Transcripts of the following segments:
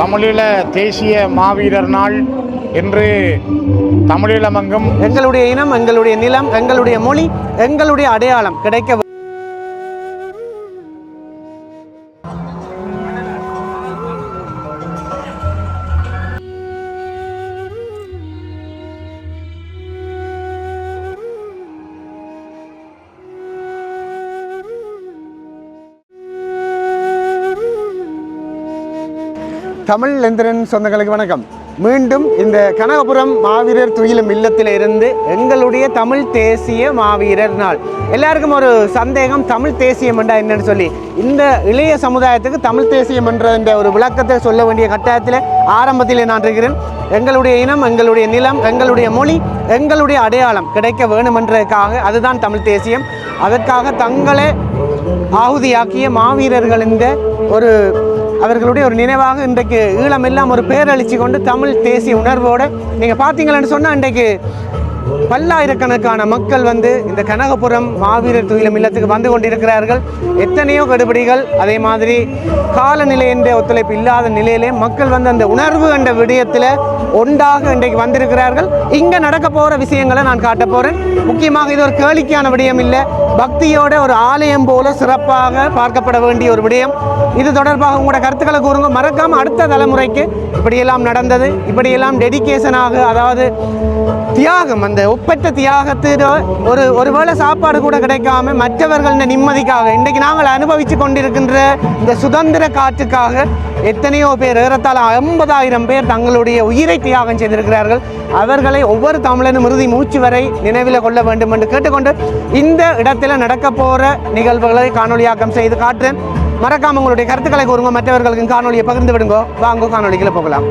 தமிழீழ தேசிய மாவீரர் நாள் என்று தமிழீழமெங்கும் எங்களுடைய இனம் எங்களுடைய நிலம் எங்களுடைய மொழி எங்களுடைய அடையாளம் கிடைக்க தமிழ் எந்திரன் சொந்தங்களுக்கு வணக்கம். மீண்டும் இந்த கனகபுரம் மாவீரர் துயிலும் இல்லத்தில் இருந்து எங்களுடைய தமிழ் தேசிய மாவீரர் நாள். எல்லாருக்கும் ஒரு சந்தேகம் தமிழ் தேசியம் என்றா என்னன்னு சொல்லி. இந்த இளைய சமுதாயத்துக்கு தமிழ் தேசியம் என்ற ஒரு விளக்கத்தை சொல்ல வேண்டிய கட்டாயத்தில் ஆரம்பத்தில் நான் இருக்கிறேன். எங்களுடைய இனம் எங்களுடைய நிலம் எங்களுடைய மொழி எங்களுடைய அடையாளம் கிடைக்க வேணுமென்றதுக்காக அதுதான் தமிழ் தேசியம். அதற்காக தங்களை ஆகுதியாக்கிய மாவீரர்கள் இந்த ஒரு அவர்களுடைய ஒரு நினைவாக இன்றைக்கு ஈழம் எல்லாம் ஒரு பேரழிச்சு கொண்டு தமிழ் தேசிய உணர்வோடு நீங்கள் பார்த்தீங்களன்னு சொன்னால் இன்றைக்கு பல்லாயிரக்கணக்கான மக்கள் வந்து இந்த கனகபுரம் மாவீரர் துயிலம் இல்லத்துக்கு வந்து கொண்டிருக்கிறார்கள். எத்தனையோ கடுபிடிகள் அதே மாதிரி காலநிலை என்ற ஒத்துழைப்பு இல்லாத நிலையிலே மக்கள் வந்து அந்த உணர்வு என்ற விடயத்தில் ஒன்றாக இன்றைக்கு வந்திருக்கிறார்கள். இங்கே நடக்க போகிற விஷயங்களை நான் காட்ட போகிறேன் முக்கியமாக இது ஒரு கேளிக்கையான விடயம் இல்லை. பக்தியோட ஒரு ஆலயம் போல சிறப்பாக பார்க்கப்பட வேண்டிய ஒரு விடயம். இது தொடர்பாக உங்களோட கருத்துக்களை கூறுங்க மறக்காம அடுத்த தலைமுறைக்கு இப்படியெல்லாம் நடந்தது இப்படியெல்லாம் டெடிக்கேஷனாக அதாவது தியாகம் அந்த ஒப்பற்ற தியாகத்தில் ஒரு ஒருவேளை சாப்பாடு கூட கிடைக்காம மற்றவர்களின் நிம்மதிக்காக இன்றைக்கு நாங்கள் அனுபவித்து கொண்டிருக்கின்ற இந்த சுதந்திர காற்றுக்காக எத்தனையோ பேர் ஏறத்தாழ ஐம்பதாயிரம் பேர் தங்களுடைய உயிரை தியாகம் செய்திருக்கிறார்கள். அவர்களை ஒவ்வொரு தமிழனும் இறுதி மூச்சு வரை நினைவில் கொள்ள வேண்டும் என்று கேட்டுக்கொண்டு இந்த இடத்துல நடக்க போகிற நிகழ்வுகளை காணொலியாக்கம் செய்து காட்டுறேன். மறக்காம உங்களுடைய கருத்துக்களை கூறுங்க மற்றவர்களுக்கும் காணொலியை பகிர்ந்து விடுங்க. வாங்க காணொலிகளை போகலாம்.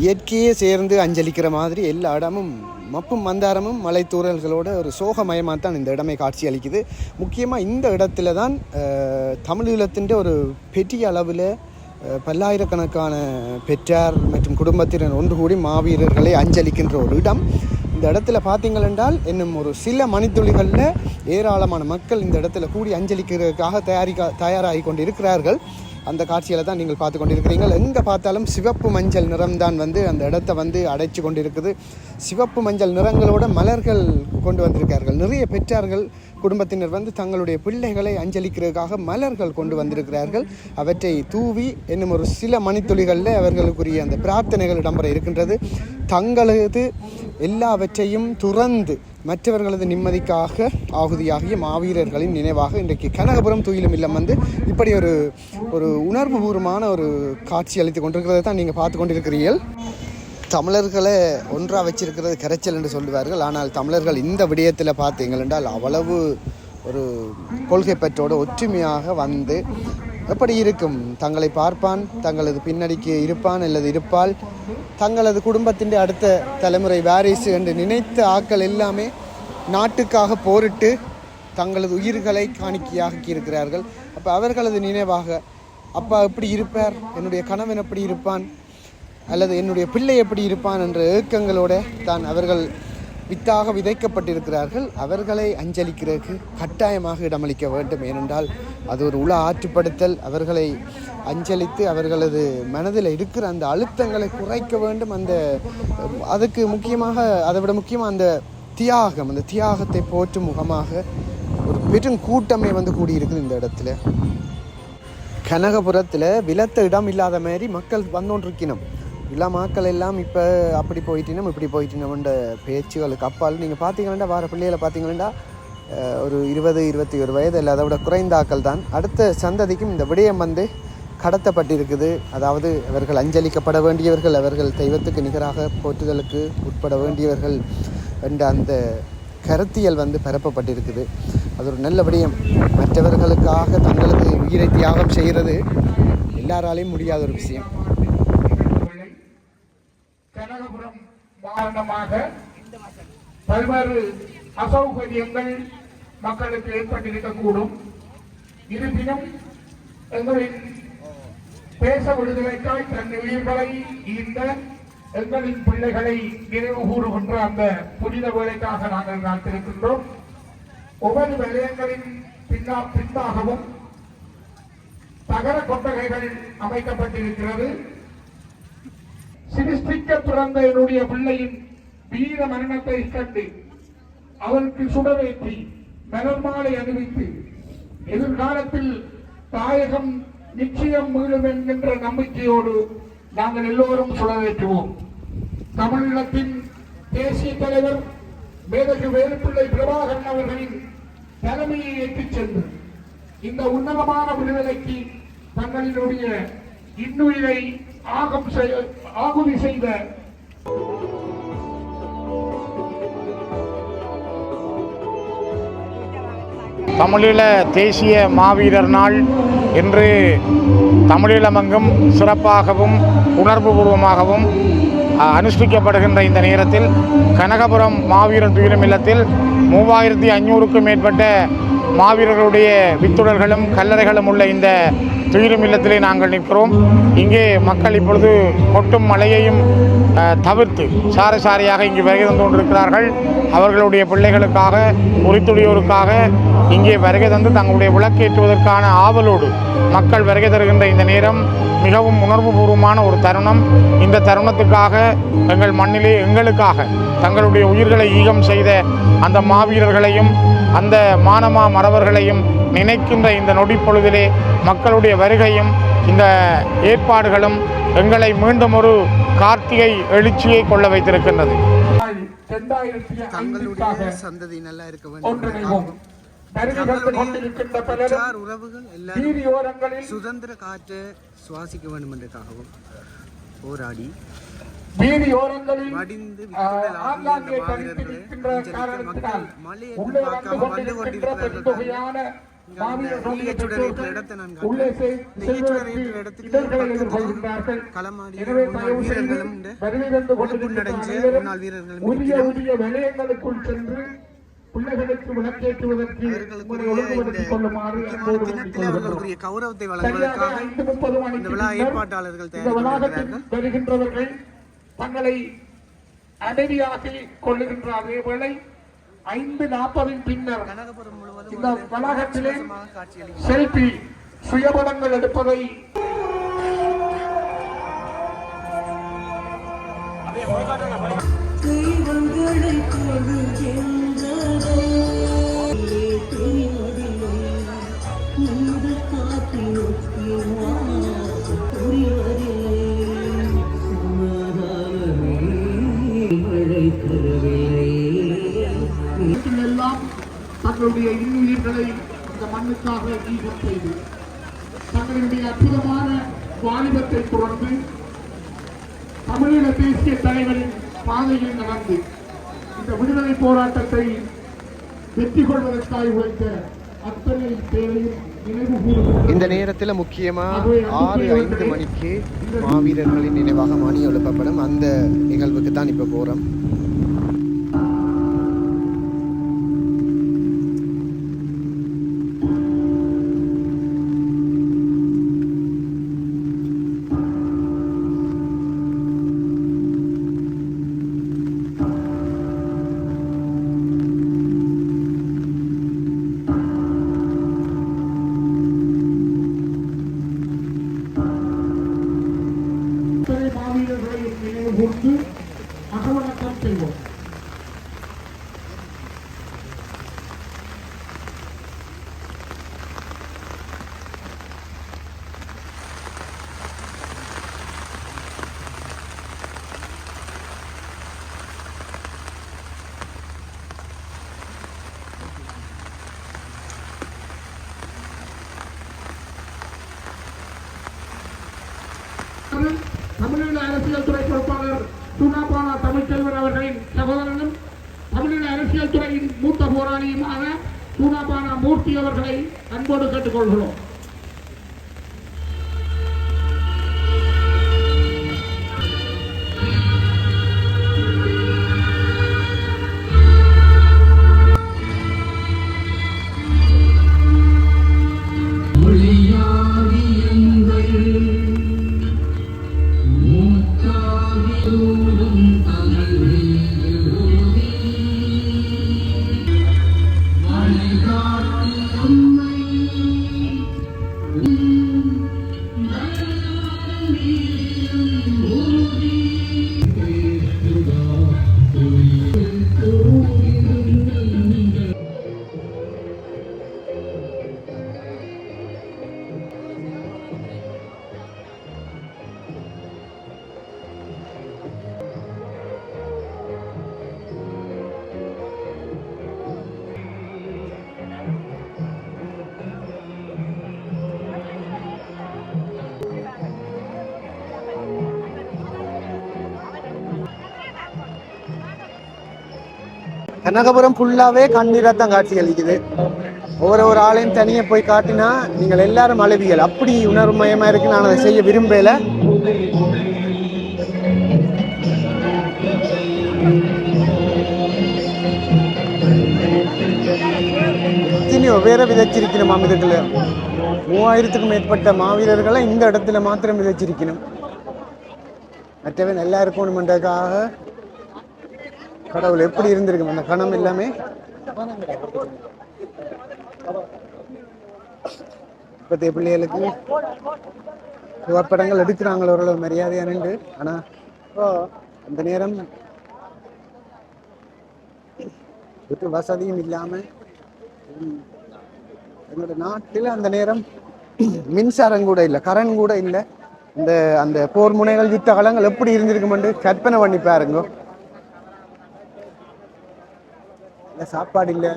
இயற்கையே சேர்ந்து அஞ்சலிக்கிற மாதிரி எல்லா இடமும் மப்பும் மந்தாரமும் மலைத்தூரல்களோட ஒரு சோகமயமாக தான் இந்த இடமே காட்சி அளிக்குது. முக்கியமாக இந்த இடத்துல தான் தமிழீழத்தின் ஒரு பெரிய அளவில் பல்லாயிரக்கணக்கான பெற்றார் மற்றும் குடும்பத்தினர் ஒன்று கூடி மாவீரர்களை அஞ்சலிக்கின்ற ஒரு இடம். இந்த இடத்துல பார்த்தீங்கள் என்றால் இன்னும் ஒரு சில மணித்துளிகளில் ஏராளமான மக்கள் இந்த இடத்துல கூடி அஞ்சலிக்கிறதுக்காக தயாரிக்க தயாராகி கொண்டு இருக்கிறார்கள் அந்த காட்சியில் தான் நீங்கள் பார்த்து கொண்டிருக்கிறீர்கள். எங்கே பார்த்தாலும் சிவப்பு மஞ்சள் நிறம்தான் வந்து அந்த இடத்த வந்து அடைச்சு கொண்டிருக்குது. சிவப்பு மஞ்சள் நிறங்களோட மலர்கள் கொண்டு வந்திருக்கார்கள் நிறைய பெற்றார்கள். குடும்பத்தினர் வந்து தங்களுடைய பிள்ளைகளை அஞ்சலிக்கிறதுக்காக மலர்கள் கொண்டு வந்திருக்கிறார்கள். அவற்றை தூவி என்னும் ஒரு சில மணித்துளிகளில் அவர்களுக்குரிய அந்த பிரார்த்தனைகள் இடம்பெற இருக்கின்றது. தங்களது எல்லாவற்றையும் துறந்து மற்றவர்களது நிம்மதிக்காக ஆகுதியாகிய மாவீரர்களின் நினைவாக இன்றைக்கு கனகபுரம் துயிலும் இல்லம் வந்து இப்படி ஒரு ஒரு உணர்வுபூர்வமான ஒரு காட்சி அளித்து கொண்டிருக்கிறதை தான் நீங்கள் பார்த்து கொண்டிருக்கிறீர்கள். தமிழர்களை ஒன்றாக வச்சிருக்கிறது கரைச்சல் என்று சொல்லுவார்கள். ஆனால் தமிழர்கள் இந்த விடயத்தில் பார்த்தீங்கள் என்றால் அவ்வளவு ஒரு கொள்கை பற்றோடு ஒற்றுமையாக வந்து எப்படி இருக்கும்? தங்களை பார்ப்பான் தங்களது பின்னணிக்கு இருப்பான் அல்லது இருப்பால் தங்களது குடும்பத்தின் அடுத்த தலைமுறை வாரிசு என்று நினைத்த ஆக்கள் எல்லாமே நாட்டுக்காக போரிட்டு தங்களது உயிர்களை காணிக்கையாக்கி இருக்கிறார்கள். அப்போ அவர்களது நினைவாக அப்பா எப்படி இருப்பார்? என்னுடைய கணவன் எப்படி இருப்பான்? அல்லது என்னுடைய பிள்ளை எப்படி இருப்பான் என்ற ஏக்கங்களோட தான் அவர்கள் வித்தாக விதைக்கப்பட்டிருக்கிறார்கள். அவர்களை அஞ்சலிக்கிறதுக்கு கட்டாயமாக இடமளிக்க வேண்டும். ஏனென்றால் அது ஒரு உள ஆற்றுப்படுத்தல். அவர்களை அஞ்சலித்து அவர்களது மனதில் இருக்கிற அந்த அழுத்தங்களை குறைக்க வேண்டும். அந்த அதுக்கு முக்கியமாக அதை விட முக்கியமாக அந்த தியாகம் அந்த தியாகத்தை போற்றும் முகமாக ஒரு பெரும் கூட்டமே வந்து கூடியிருக்குது இந்த இடத்துல. கனகபுரத்தில் விலத்த இடம் இல்லாத மாதிரி மக்கள் வந்தோன்றிருக்கணும் இல்லை எல்லாம் இப்போ அப்படி போயிட்டினோம் இப்படி போயிட்டினோம்ன்ற பேச்சுகளுக்கு அப்பால். நீங்கள் பார்த்தீங்கன்னா வார பிள்ளைகளை பார்த்தீங்கன்னா ஒரு இருபது இருபத்தி ஒரு வயது இல்லை அதை விட குறைந்தாக்கள் தான். அடுத்த சந்ததிக்கும் இந்த விடயம் வந்து கடத்தப்பட்டிருக்குது. அதாவது அவர்கள் அஞ்சலிக்கப்பட வேண்டியவர்கள் அவர்கள் தெய்வத்துக்கு நிகராக போற்றுதலுக்கு உட்பட வேண்டியவர்கள் என்ற அந்த கருத்தியல் வந்து பரப்பப்பட்டிருக்குது. அது ஒரு நல்ல விடயம். மற்றவர்களுக்காக தங்களது உயிரை தியாகம் செய்கிறது எல்லாராலையும் முடியாத ஒரு விஷயம். கனகபுரம் மாவட்டமாக பல்வேறு அசௌகரியங்கள் மக்களுக்கு ஏற்பட்டிருக்கக்கூடும் இருப்பினும் எங்களின் பேச விடுதலைக்காய் தன் உயிர்களை ஈந்த எங்களின் பிள்ளைகளை நினைவு கூறுகின்ற அந்த புனித வேலைக்காக நாங்கள் காத்திருக்கின்றோம். ஒவ்வொரு நிலையங்களின் பின்னா பின்னாகவும் தகர கொட்டகைகள் அமைக்கப்பட்டிருக்கிறது. சிருஷ்டிக்க பிறந்த என்னுடைய பிள்ளையின் வீர மரணத்தை கண்டு அவருக்கு சுடவேற்றி மலர் மாலை அணிவித்து எதிர்காலத்தில் தாயகம் நிச்சயம் மீளும் என்கின்ற நம்பிக்கையோடு நாங்கள் எல்லோரும் சுடவேற்றுவோம் தமிழீழத்தின் தேசிய தலைவர் மேதகு வேலுப்பிள்ளை பிரபாகரன் அவர்களின் தலைமையை ஏற்றிச் சென்று இந்த உன்னதமான விடுதலைக்கு தங்களினுடைய இன்னுயிரை ஆகம் செய்ய ஆகுதி செய்த. தமிழீழ தேசிய மாவீரர் நாள் இன்று தமிழீழமங்கும் சிறப்பாகவும் உணர்வுபூர்வமாகவும் அனுஷ்டிக்கப்படுகின்ற இந்த நேரத்தில் கனகபுரம் மாவீரர் துயிலும் இல்லத்தில் மூவாயிரத்தி ஐநூறுக்கும் மேற்பட்ட மாவீரர்களுடைய வித்துடர்களும் கல்லறைகளும் உள்ள இந்த துயிரும் இல்லத்திலே நாங்கள் நிற்கிறோம். இங்கே மக்கள் இப்பொழுது கொட்டும் மழையையும் தவிர்த்து சார சாரியாக இங்கு வருகை தந்து கொண்டிருக்கிறார்கள். அவர்களுடைய பிள்ளைகளுக்காக உரித்துடையோருக்காக இங்கே வருகை தந்து தங்களுடைய விளக்கேற்றுவதற்கான ஆவலோடு மக்கள் வருகை தருகின்ற இந்த நேரம் மிகவும் உணர்வுபூர்வமான ஒரு தருணம். இந்த தருணத்துக்காக எங்கள் மண்ணிலே எங்களுக்காக தங்களுடைய உயிர்களை ஈகம் செய்த அந்த மாவீரர்களையும் அந்த மானமா மறவர்களையும் நினைக்கின்ற இந்த நொடிப்பொழுதிலே மக்களுடைய வருகையும் இந்த ஏற்பாடுகளும் எங்களை மீண்டும் ஒரு கார்த்திகை எழுச்சியை கொள்ள வைத்திருக்கின்றது. தங்களுடைய ஐந்துக்காக சந்ததி நல்லா இருக்க வேண்டும். உறவுகள் எல்லாரும் சுதந்திர காற்றை சுவாசிக்க வேண்டும் என்றதுக்காகவும் போராடி வீதியோரங்களில் ஆங்காங்கே அஞ்சலிக்க காரணத்தினால் உள்ளே வந்து கொண்டிருக்கின்ற பெருந்தொகையான உரிய. உரிய சென்று பிள்ளைகளுக்கு விளக்கேற்றுவதற்கு அவர்களுக்குரிய கௌரவத்தை வழங்குவதற்காக இந்த விழா ஏற்பாட்டாளர்கள். வருகின்றவர்கள் தங்களை அமைதியாக்கி கொள்ளுகின்ற அதே வேளை ஐந்து நாற்பதின் பின்னர் இந்த வளாகத்திலே செல்பி சுயபடங்கள் எடுப்பதை மண்ணுக்காக ஈகம் செய்து தங்களுடைய அற்புதமான வாலிபத்தை புரண்டு தமிழீழ தேசிய தலைவரின் பாதையில் நடந்து இந்த விடுதலை போராட்டத்தை வெற்றி கொள்வதற்காக உழைத்த அத்தனை பேரையும் இந்த நேரத்தில் முக்கியமாக ஆறு ஐந்து மணிக்கு மாவீரர்களின் நினைவாக மணி எழுப்பப்படும். அந்த நிகழ்வுக்கு தான் இப்போ போகிறோம் சுனாபானா அன்போடு கேட்டுக்கொள்கிறோம். Mm-hmm. கனகபுரம் ஃபுல்லாகவே கண்ணீராக தான் காட்சி அளிக்குது. ஒவ்வொரு ஒரு ஆளையும் தனியாக போய் காட்டினா நீங்கள் எல்லாரும் அழுவியல். அப்படி உணர்வுமயமாக இருக்கு. நான் அதை செய்ய விரும்பல. எத்தனையோ பேரை விதைச்சிருக்கணும் அமிர்தத்தில். மூவாயிரத்துக்கும் மேற்பட்ட மாவீரர்களை இந்த இடத்துல மாத்திரம் விதைச்சிருக்கணும். மற்றவன் நல்லா இருக்கணுமென்றதுக்காக கடவுள் எப்படி இருந்திருக்கும்? அந்த கணம் எல்லாமே? இப்போத்தைய பிள்ளைகளுக்கு புகைப்படங்கள் எடுக்கிறாங்களோ ஓரளவு மரியாதையானு ஆனால் அந்த நேரம் வீட்டு வசதியும் இல்லாமல் எங்களோட நாட்டில் அந்த நேரம் மின்சாரம் கூட இல்லை கரண்ட் கூட இல்லை. இந்த அந்த போர் முனைகள் யுத்த காலங்கள் எப்படி இருந்திருக்குமென்று கற்பனை பண்ணி பாருங்க. இல்லை சாப்பாடு இல்லை?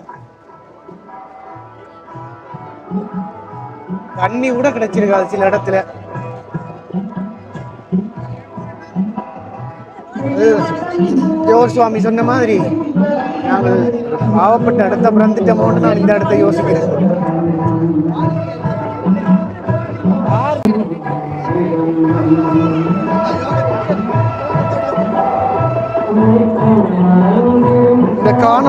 தண்ணி கூட கிடைச்சிருக்காது சில இடத்துல. ஜோர் சுவாமி சொன்ன மாதிரி நாங்கள் பாவப்பட்ட இடத்த பிறந்துட்டோமோன்னு நான் இந்த இடத்த யோசிக்கிறேன்.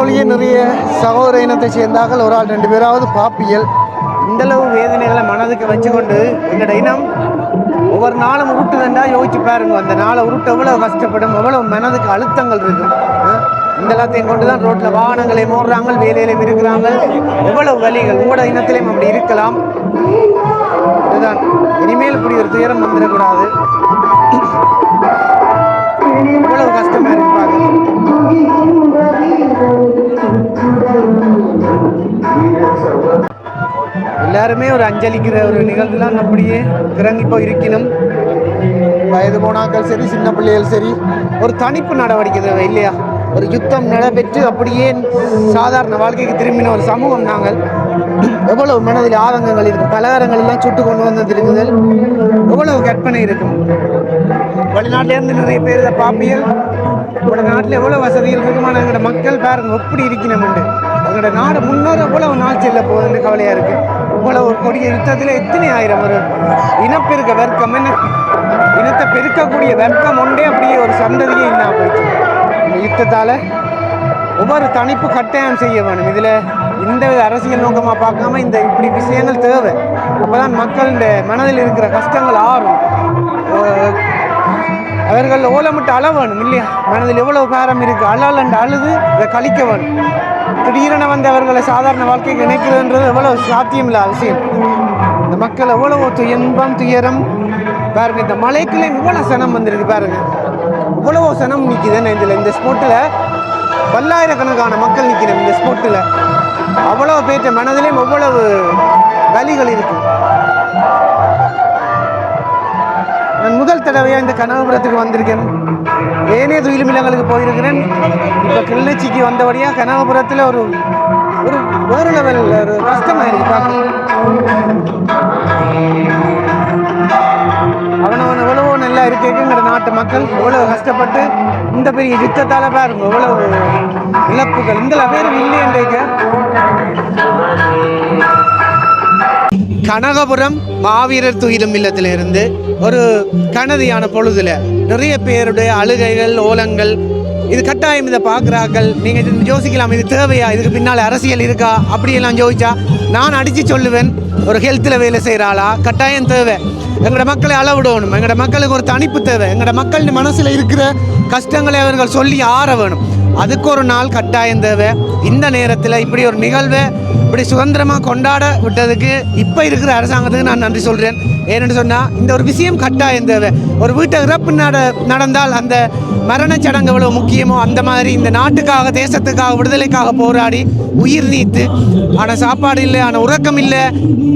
காணொளியை நிறைய சகோதர இனத்தை சேர்ந்தார்கள். ஒரு ஆள் ரெண்டு பேராவது பாப்பியல். இந்த அளவு வேதனைகளை மனதுக்கு வச்சுக்கொண்டு எங்களோட இனம் ஒவ்வொரு நாளும் உருட்டுதண்டா யோசிச்சு பாருங்க. அந்த நாளை உருட்டு எவ்வளவு கஷ்டப்படும் எவ்வளவு மனதுக்கு அழுத்தங்கள் இருக்கும் இந்த எல்லாத்தையும் கொண்டு தான் ரோட்டில் வாகனங்களை மோடுறாங்க வேலையிலையும் இருக்கிறாங்க எவ்வளவு வலிகள். உங்களோட இனத்திலையும் அப்படி இருக்கலாம். இதுதான். இனிமேல் இப்படி ஒரு துயரம் வந்துடக்கூடாது. எவ்வளவு கஷ்டமா இருக்கு. எல்லாருமே ஒரு அஞ்சலிக்கிற ஒரு நிகழ்வுலாம் அப்படியே இறங்கி போய் இருக்கணும் வயது போனாக்கள் சரி சின்ன பிள்ளைகள் சரி ஒரு தனிப்பு நடவடிக்கை தேவை இல்லையா? ஒரு யுத்தம் நடைபெற்று அப்படியே சாதாரண வாழ்க்கைக்கு திரும்பின ஒரு சமூகம் நாங்கள். எவ்வளவு மனதில் ஆதங்கங்கள் இருக்கும் பலகாரங்கள் எல்லாம் சுட்டு கொண்டு வந்து இருக்குது எவ்வளவு கற்பனை இருக்கும் வெளிநாட்டிலேருந்து நிறைய பேர் இதை பாப்பியல் உங்களோட நாட்டில் எவ்வளோ வசதிகள் இருக்குமான எங்களோட மக்கள் பாருங்க எப்படி இருக்கணும் எங்களோட நாடு முன்னோர் எவ்வளவு நாள் செல்ல போகுதுன்னு கவலையாக இருக்குது இவ்வளவு ஒரு கொடிய யுத்தத்தில் எத்தனை ஆயிரம் ஒரு இனப்பெருக்க வர்க்கம் என்ன? இனத்தை பெருக்கக்கூடிய வர்க்கம் ஒன்றே அப்படியே ஒரு சந்ததியே என்ன போயிட்டு இந்த யுத்தத்தால் ஒவ்வொரு தனிப்பு கட்டாயம் செய்ய வேணும் இதில் இந்த வித அரசியல் நோக்கமாக பார்க்காம இந்த இப்படி விஷயங்கள் தேவை. அப்பதான் மக்கள் இந்த மனதில் இருக்கிற கஷ்டங்கள் ஆறும். அவர்கள் ஓலமிட்டு அள வேணும் இல்லையா? மனதில் எவ்வளவு பாரம் இருக்கு. அழாலண்டு அழுது இதை கழிக்க வேணும். திடீரென வந்து அவர்களை சாதாரண வாழ்க்கைக்கு இணைக்கிறதுன்றது எவ்வளவு சாத்தியம் இல்லை அவசியம். இந்த மக்கள் எவ்வளவு துயன்பம் துயரம். பாருங்க இந்த மலைக்குள்ளே இவ்வளவு சனம் வந்திருக்கு பாருங்க. இவ்வளவோ சனம் நிற்குதுன்னு இதில் இந்த ஸ்போட்டில் பல்லாயிரக்கணக்கான மக்கள் நிற்கிறேன் இந்த ஸ்போட்டில் அவ்வளோ பேற்ற மனதிலையும் எவ்வளவு வலிகள் இருக்கும் முதல் இந்த கனகபுரத்துக்கு வந்திருக்கேன். ஏனைய துயிலும் இல்லங்களுக்கு போயிருக்கிறேன். இப்போ கிளிநொச்சிக்கு வந்தபடியாக கனகபுரத்தில் ஒரு ஒரு வேறு லெவல் ஒரு கஷ்டமாக பார்க்க அவனவன் எவ்வளவோ நல்லா இருக்கேங்கிற நாட்டு மக்கள் எவ்வளோ கஷ்டப்பட்டு இந்த பெரிய யுத்தத்தால் பாருங்க எவ்வளோ இழப்புகள். இந்த பேரும் இல்லையன்றீங்க. கனகபுரம் மாவீரர் துயிலும் இல்லத்திலிருந்து ஒரு கனதியான பொழுதுல நிறைய பேருடைய அழுகைகள் ஓலங்கள் இது கட்டாயம் இதை பார்க்குறாக்கள் நீங்கள் இது யோசிக்கலாம் இது தேவையா? இதுக்கு பின்னால் அரசியல் இருக்கா? அப்படியெல்லாம் யோசிச்சா நான் அடித்து சொல்லுவேன். ஒரு ஹெல்த்தில் வேலை செய்கிற ஆளா? கட்டாயம் தேவை. எங்களோட மக்களை அளவிடணும். எங்களோட மக்களுக்கு ஒரு தனிப்பு தேவை. எங்களோட மக்கள் மனசில் இருக்கிற கஷ்டங்களை அவர்கள் சொல்லி ஆற வேணும். அதுக்கு ஒரு நாள் கட்டாயம் தேவை. இந்த நேரத்தில் இப்படி ஒரு நிகழ்வை இப்படி சுதந்திரமாக கொண்டாட விட்டதுக்கு இப்போ இருக்கிற அரசாங்கத்துக்கு நான் நன்றி சொல்கிறேன் ஏன்னு சொன்னால் இந்த ஒரு விஷயம் கட்டாயம் தேவை. ஒரு வீட்டை இறப்பு நட நடந்தால் அந்த மரணச் சடங்கு எவ்வளோ முக்கியமோ அந்த மாதிரி இந்த நாட்டுக்காக தேசத்துக்காக விடுதலைக்காக போராடி உயிர் நீத்து ஆனால் சாப்பாடு இல்லை ஆனால் உறக்கம் இல்லை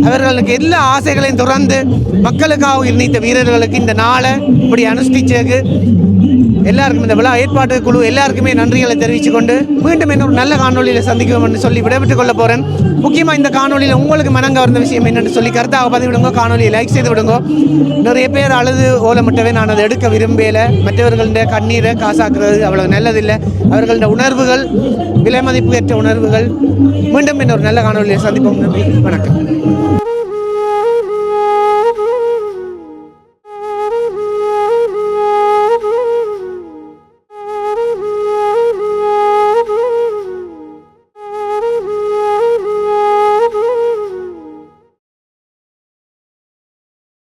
அவர்களுக்கு எல்லா ஆசைகளையும் துறந்து மக்களுக்காக உயிர் நீத்த வீரர்களுக்கு இந்த நாளை இப்படி அனுஷ்டிச்சதுக்கு எல்லாருக்கும் இந்த விழா ஏற்பாட்டு குழு எல்லாருக்குமே நன்றிகளை தெரிவித்துக்கொண்டு மீண்டும் இன்னொரு நல்ல காணொலியில் சந்திக்குவோம் என்று சொல்லி விடைபெற்றுக் கொள்ள போகிறேன் முக்கியமாக இந்த காணொலியில் உங்களுக்கு மனங்க வந்த விஷயம் என்னென்னு சொல்லி கருத்தாக பதிவிடுங்க காணொலியை லைக் செய்து விடுங்க. நிறைய பேர் அழுது ஓலமிட்டவே நான் அதை எடுக்க விரும்பலை. மற்றவர்களுடைய கண்ணீரை காசாக்குறது அவ்வளோ நல்லதில்லை. அவர்களுடைய உணர்வுகள் விலை மதிப்பு ஏற்ற உணர்வுகள். மீண்டும் இன்னொரு நல்ல காணொலியை சந்திப்போம். நன்றி. வணக்கம்.